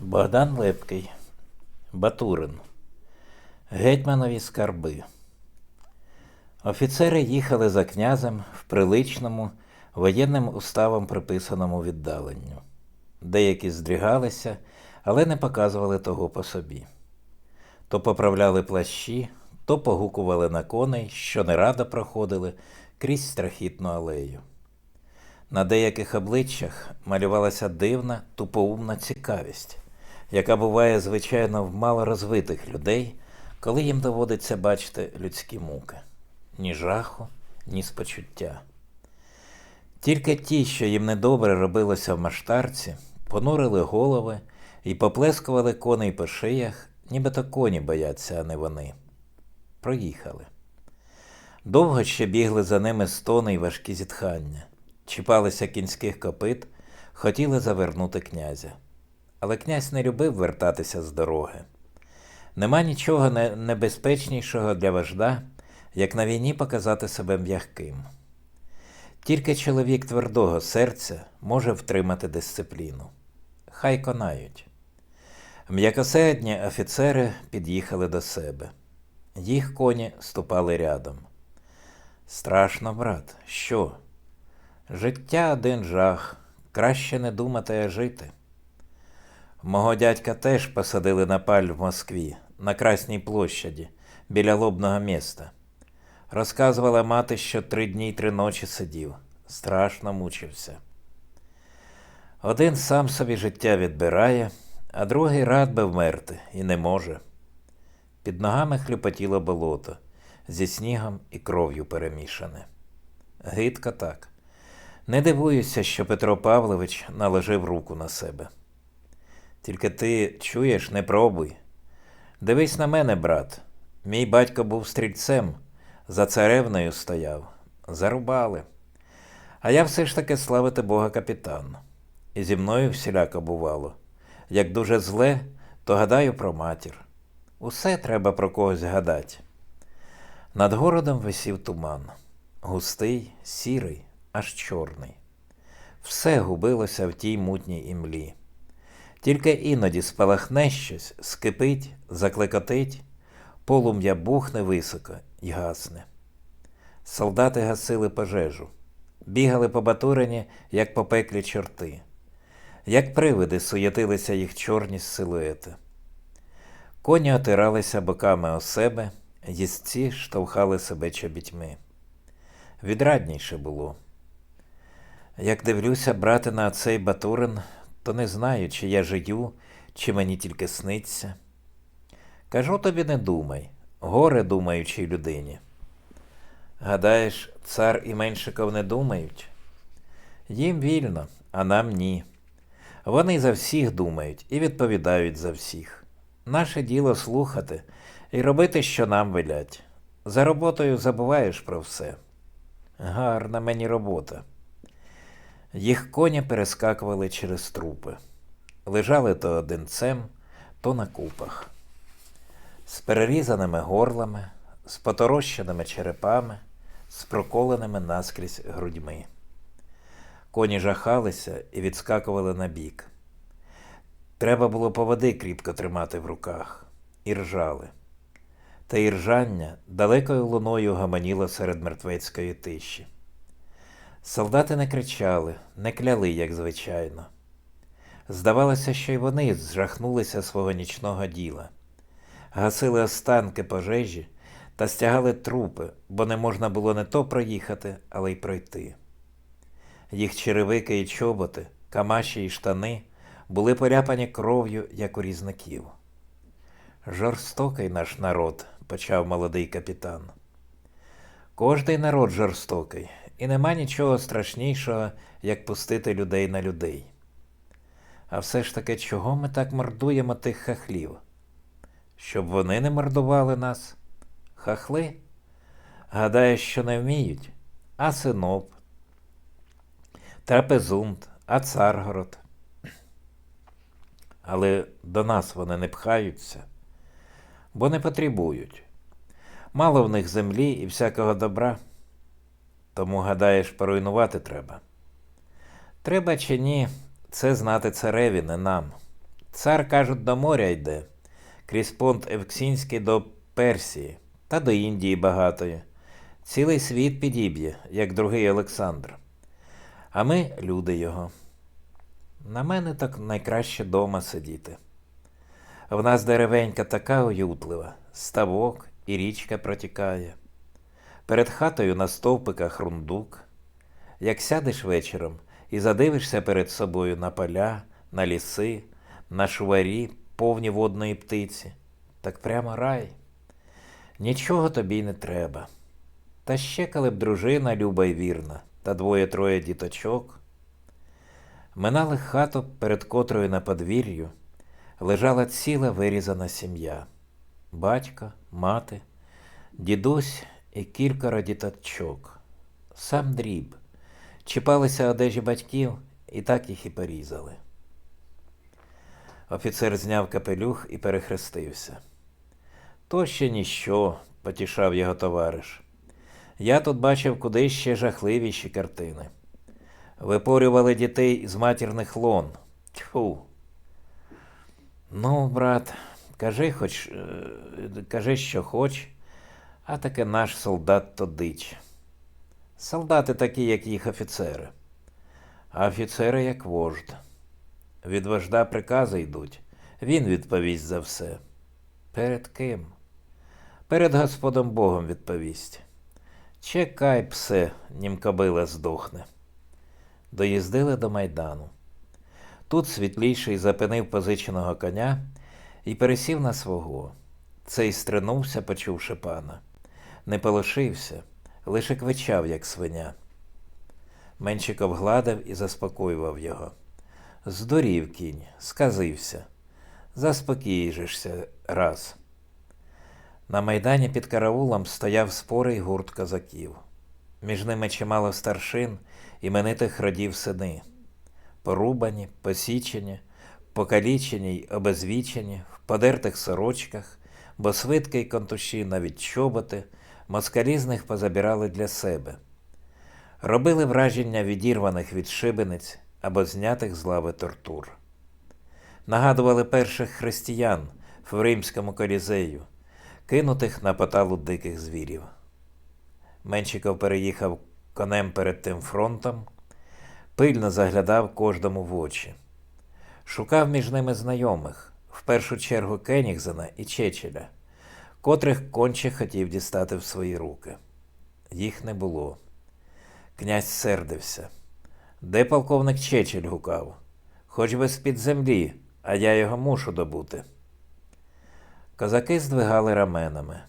Богдан Лепкий, Батурин, Гетьманові скарби. Офіцери їхали за князем в приличному, воєнним уставом приписаному віддаленню. Деякі здригалися, але не показували того по собі. То поправляли плащі, то погукували на коней, що нерадо проходили крізь страхітну алею. На деяких обличчях малювалася дивна, тупоумна цікавість, яка буває, звичайно, в малорозвитих людей, коли їм доводиться бачити людські муки ні жаху, ні спочуття. Тільки ті, що їм недобре робилося в маштарці, понурили голови і поплескували коней по шиях, нібито коні бояться, а не вони. Проїхали. Довго ще бігли за ними стони й важкі зітхання, чіпалися кінських копит, хотіли завернути князя. Але князь не любив вертатися з дороги. Нема нічого небезпечнішого для вожда, як на війні показати себе м'яким. Тільки чоловік твердого серця може втримати дисципліну. Хай конають. М'якосердні офіцери під'їхали до себе. Їх коні ступали рядом. Страшно, брат, що? Життя один жах, краще не думати, а жити. Мого дядька теж посадили на паль в Москві, на Красній площаді, біля лобного міста. Розказувала мати, що три дні й три ночі сидів, страшно мучився. Один сам собі життя відбирає, а другий рад би вмерти і не може. Під ногами хлюпотіло болото, зі снігом і кров'ю перемішане. Гидко так. Не дивуюся, що Петро Павлович наложив руку на себе. Тільки ти чуєш, не пробуй. Дивись на мене, брат. Мій батько був стрільцем, за царевною стояв, зарубали. А я все ж таки славити Бога капітан. І зі мною всіляко бувало. Як дуже зле, то гадаю про матір. Усе треба про когось гадати. Над городом висів туман. Густий, сірий, аж чорний. Все губилося в тій мутній імлі. Тільки іноді спалахне щось, скипить, заклекотить, полум'я бухне високо і гасне. Солдати гасили пожежу, бігали по батурині, як по пеклі чорти, як привиди суєтилися їх чорні силуети. Коні отиралися боками о себе, їстці штовхали себе чобітьми. Відрадніше було. Як дивлюся, брате, на цей батурин, то не знаю, чи я жию, чи мені тільки сниться. Кажу тобі, не думай, горе думаючій людині. Гадаєш, цар і меншиков не думають? Їм вільно, а нам ні. Вони за всіх думають і відповідають за всіх. Наше діло слухати і робити, що нам велять. За роботою забуваєш про все. Гарна мені робота. Їх коні перескакували через трупи. Лежали то одинцем, то на купах. З перерізаними горлами, з поторощеними черепами, з проколеними наскрізь грудьми. Коні жахалися і відскакували на бік. Треба було поводи кріпко тримати в руках, і ржали. Та і ржання далекою луною гаманіло серед мертвецької тиші. Солдати не кричали, не кляли, як звичайно. Здавалося, що й вони зжахнулися свого нічного діла, гасили останки пожежі та стягали трупи, бо не можна було не то проїхати, але й пройти. Їх черевики і чоботи, камаші і штани були поряпані кров'ю, як у різників. Жорстокий наш народ, почав молодий капітан. Кожний народ жорстокий, і нема нічого страшнішого, як пустити людей на людей. А все ж таки, чого ми так мордуємо тих хахлів? Щоб вони не мордували нас? Хахли? Гадаєш, що не вміють? А синоп, трапезунт, а царгород. Але до нас вони не пхаються, бо не потребують. Мало в них землі і всякого добра. Тому, гадаєш, поруйнувати треба. Треба чи ні, це знати цареві, не нам. Цар, кажуть, до моря йде, крізь понт Евксінський до Персії та до Індії багатої. Цілий світ підіб'є, як другий Олександр. А ми люди його. На мене так найкраще дома сидіти. В нас деревенька така уютлива, ставок і річка протікає. Перед хатою на стовпиках рундук. Як сядеш вечором і задивишся перед собою на поля, на ліси, на шуварі, повні водної птиці, так прямо рай. Нічого тобі не треба. Та ще коли б дружина люба й вірна, та двоє-троє діточок. Минали хату, перед котрою на подвір'ю лежала ціла вирізана сім'я. Батько, мати, дідусь і кількоро діточок. Сам дріб. Чіпалися одежі батьків і так їх і порізали. Офіцер зняв капелюх і перехрестився. То ще ніщо, потішав його товариш. Я тут бачив куди ще жахливіші картини. Випорювали дітей з матірних лон. Тьфу. Ну, брат, кажи хоч, е, кажи, що хоч, а таки наш солдат то дич. Солдати такі, як їх офіцери, а офіцери як вождь. Від вожда прикази йдуть, він відповість за все. Перед ким? Перед Господом Богом відповість. Чекай, псе, нім кобила здохне. Доїздили до майдану. Тут світліший запинив позиченого коня і пересів на свого. Цей стринувся, почувши пана. Не полишився, лише квичав, як свиня. Менчиков гладив і заспокоював його. Здурів кінь, сказився. Заспокійжишся раз. На майдані під караулом стояв спорий гурт козаків. Між ними чимало старшин, іменитих родів сини. Порубані, посічені, покалічені й обезвічені, в подертих сорочках, бо свитки й контуші, навіть чоботи, москалі з них позабирали для себе. Робили враження відірваних від шибениць або знятих з лави тортур. Нагадували перших християн в римському колізею, кинутих на поталу диких звірів. Менчиков переїхав конем перед тим фронтом, пильно заглядав кожному в очі. Шукав між ними знайомих, в першу чергу Кенігзена і Чечеля, котрих конче хотів дістати в свої руки. Їх не було. Князь сердився. Де полковник Чечель гукав? Хоч би з-під землі, а я його мушу добути. Козаки здвигали раменами.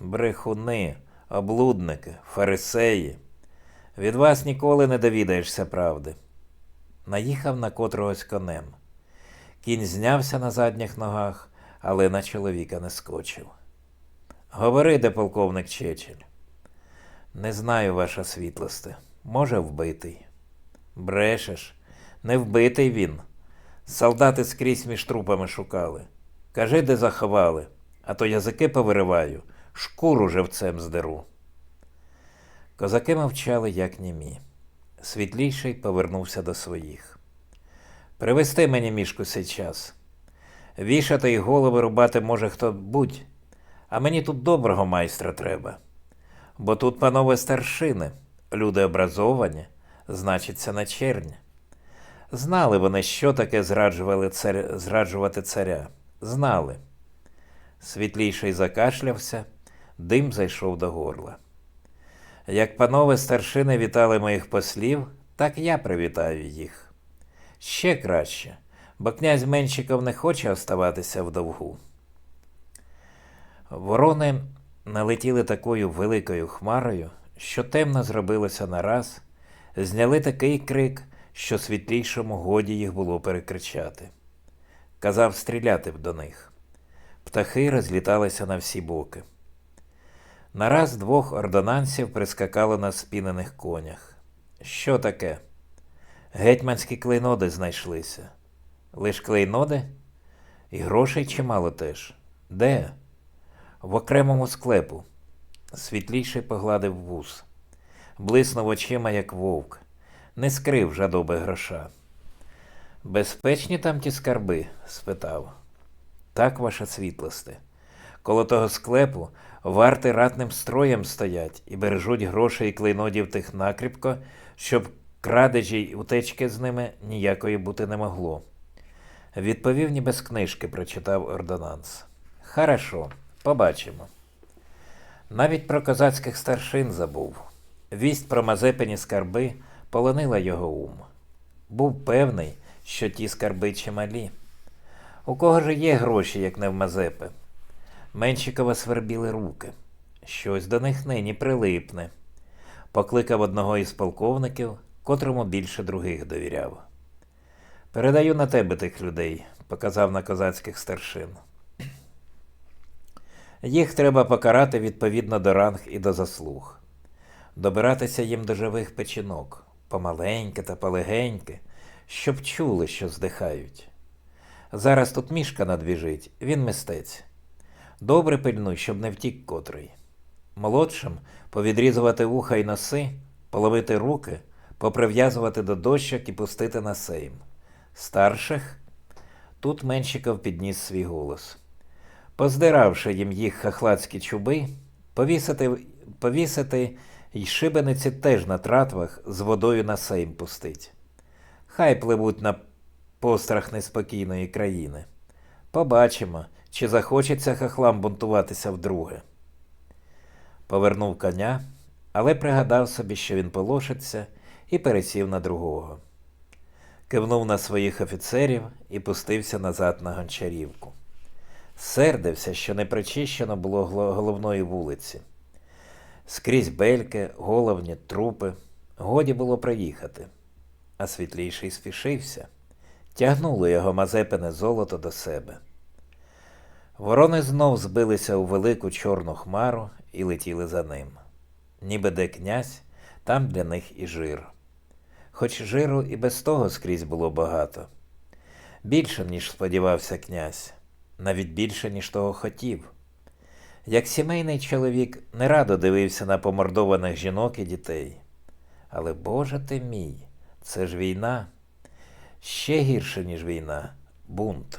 Брехуни, облудники, фарисеї. Від вас ніколи не довідаєшся правди. Наїхав на котрогось конем. Кінь знявся на задніх ногах, але на чоловіка не скочив. Говори, де полковник Чечель. Не знаю, ваша світлосте. Може, вбитий. Брешеш, не вбитий він. Солдати скрізь між трупами шукали. Кажи, де заховали, а то язики повириваю, шкуру живцем здеру. Козаки мовчали, як німі. Світліший повернувся до своїх. Привезти мені мішку сей час. Вішати й голови рубати може хто будь, а мені тут доброго майстра треба. Бо тут, панове старшини, люди образовані, значиться на чернь. Знали вони, що таке зраджували цар... зраджувати царя. Знали. Світліший закашлявся, дим зайшов до горла. Як панове старшини вітали моїх послів, так я привітаю їх. Ще краще, бо князь Менщиков не хоче оставатися в довгу. Ворони налетіли такою великою хмарою, що темно зробилося нараз, зняли такий крик, що світлішому годі їх було перекричати. Казав стріляти б до них. Птахи розліталися на всі боки. Нараз двох ордонансів прискакало на спінених конях. Що таке? Гетьманські клейноди знайшлися. Лиш клейноди? І грошей чимало теж. Де? В окремому склепу. Світліший погладив вус. Блиснув очима, як вовк, не скрив жадоби гроша. Безпечні там ті скарби? спитав. Так, ваша світлосте. Коло того склепу варти ратним строєм стоять і бережуть грошей і клейнодів тих накріпко, щоб крадежі й утечки з ними ніякої бути не могло. Відповів ніби з книжки, прочитав ордонанс. Хорошо, побачимо. Навіть про козацьких старшин забув. Вість про Мазепині скарби полонила його ум. Був певний, що ті скарби чималі. У кого ж є гроші, як не в Мазепи? Меншикова свербіли руки. Щось до них нині прилипне. Покликав одного із полковників, котрому більше других довіряв. Передаю на тебе тих людей, показав на козацьких старшин. Їх треба покарати відповідно до ранг і до заслуг. Добиратися їм до живих печінок, помаленьки та полегеньки, щоб чули, що здихають. Зараз тут мішка надвіжить, він мистець. Добре пильнуй, щоб не втік котрий. Молодшим повідрізувати вуха й носи, половити руки, поприв'язувати до дощок і пустити на сейм. Старших тут Меншиков підніс свій голос. Поздиравши їм їх хахлацькі чуби, повісити, повісити й шибениці теж на тратвах з водою на сейм пустить. Хай пливуть на пострах неспокійної країни. Побачимо, чи захочеться хахлам бунтуватися вдруге. Повернув коня, але пригадав собі, що він полошиться, і пересів на другого. Кивнув на своїх офіцерів і пустився назад на гончарівку. Сердився, що не причищено було головної вулиці. Скрізь бельки, головні, трупи. Годі було проїхати. А світліший спішився. Тягнуло його мазепине золото до себе. Ворони знов збилися у велику чорну хмару і летіли за ним. Ніби де князь, там для них і жир. Хоч жиру і без того скрізь було багато. Більше, ніж сподівався князь, навіть більше, ніж того хотів. Як сімейний чоловік не радо дивився на помордованих жінок і дітей. Але Боже ти мій, це ж війна. Ще гірше, ніж війна, бунт.